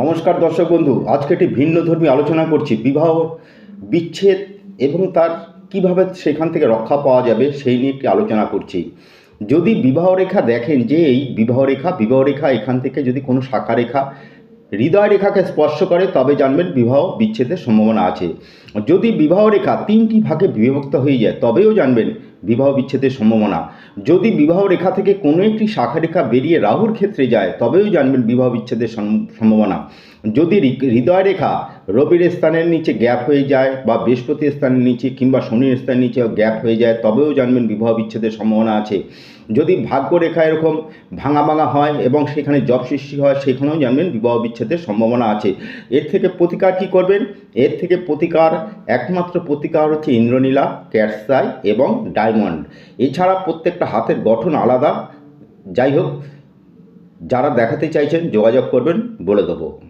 নমস্কার দর্শক বন্ধু, আজকে একটি ভিন্ন ধর্মী আলোচনা করছি, বিবাহ বিচ্ছেদ এবং তার কীভাবে সেখান থেকে রক্ষা পাওয়া যাবে সেই নিয়ে একটি আলোচনা করছি। যদি বিবাহ রেখা দেখেন যে এই বিবাহ রেখা বিবাহ রেখা এখান থেকে যদি কোনো শাখা রেখা হৃদয় রেখাকে স্পর্শ করে, তবে জানবেন বিবাহ বিচ্ছেদের সম্ভাবনা আছে। যদি বিবাহ রেখা তিনটি ভাগে বিভক্ত হয়ে যায়, তবেও জানবেন বিবাহ বিচ্ছেদের সম্ভাবনা। যদি বিবাহ রেখা থেকে কোনো একটি শাখা রেখা বেরিয়ে রাহুর ক্ষেত্রে যায়, তবেও জানবেন বিবাহ বিচ্ছেদের সম্ভাবনা। যদি হৃদয় রেখা রবির স্থানের নিচে গ্যাপ হয়ে যায় বা বৃহস্পতি স্থানের নিচে কিংবা শনির স্থানের নিচে গ্যাপ হয়ে যায়, তবেও জানবেন বিবাহ বিচ্ছেদের সম্ভাবনা আছে। যদি ভাগ্য রেখা এরকম ভাঙা ভাঙা হয় এবং সেখানে জব সৃষ্টি হয়, সেখানেও জানবেন বিবাহ বিচ্ছেদের সম্ভাবনা আছে। এর থেকে প্রতিকার কি করবেন? এর থেকে প্রতিকার একমাত্র প্রতিকার হচ্ছে ইন্দ্রনীলা, ক্যাটসাই এবং ডায়মন্ড। এছাড়া প্রত্যেকটা হাতের গঠন আলাদা। যাই হোক, যারা দেখাতে চাইছেন যোগাযোগ করবেন, বলে দেবো।